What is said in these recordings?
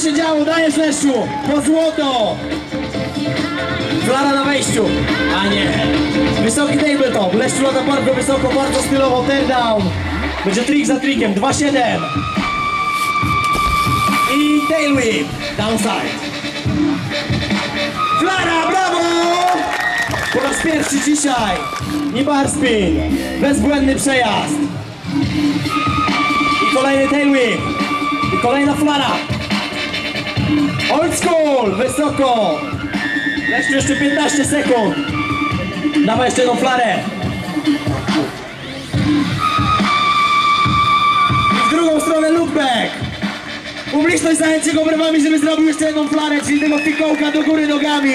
się działo, dajesz Leszczu, po złoto! Flara na wejściu, a nie. Wysoki tabletop, Leszczu lata bardzo wysoko, bardzo stylowo, ten down. Będzie trik za trikiem, 2-7. I tail whip, downside. Flara, brawo! Po raz pierwszy dzisiaj. Nie bar spin. Bezbłędny przejazd. I kolejny tail whip. I kolejna flara. Old school, wysoko. Leszczu jeszcze 15 sekund. Dawaj jeszcze jedną flarę. I w drugą stronę look back. Publiczność zajęcie go brawami, żeby zrobił jeszcze jedną flarę, czyli tego fikołka do góry nogami.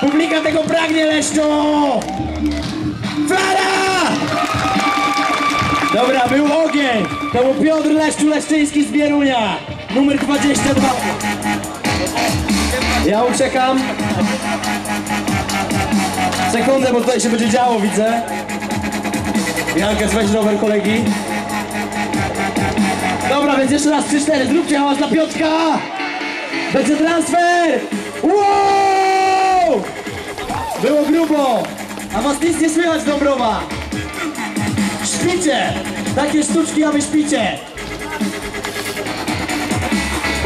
Publika tego pragnie, Leszczu! Flara! Dobra, był ogień. To był Piotr Leszczu Leszczyński z Bierunia. Numer 22. Ja uciekam. Sekundę, bo tutaj się będzie działo, widzę. Jankę, weź rower kolegi. Dobra, więc jeszcze raz 3-4, zróbcie hałas dla Piotrka! Będzie transfer! Wow! Było grubo! A was nic nie słychać, Dąbrowa! Śpicie! Takie sztuczki, a wy śpicie!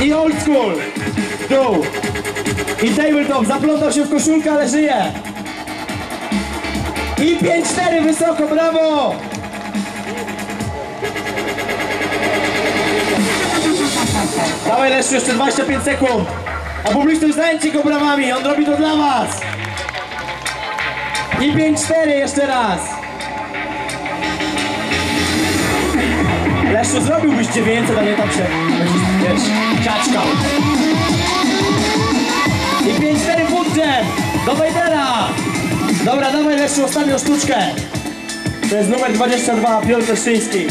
I old school! Dół! I tabletop zaplątał się w koszulkę, ale żyje! I 5-4 wysoko, brawo! Dawaj Leszczu, jeszcze 25 sekund. A publiczność zajęcie go brawami, on robi to dla was. I 5-4 jeszcze raz. Leszczu, zrobiłbyś 900, a nie tam się, wiesz, kaczkał. 5-4 budżet do Wejdera. Dobra, dawaj Leszczu, ostatnią sztuczkę. To jest numer 22, Piotr Leszczyński.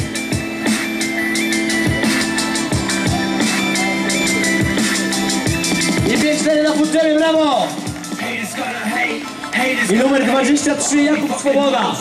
I 5-4 na Futrzemy, brawo! I numer 23 Jakub Swoboda.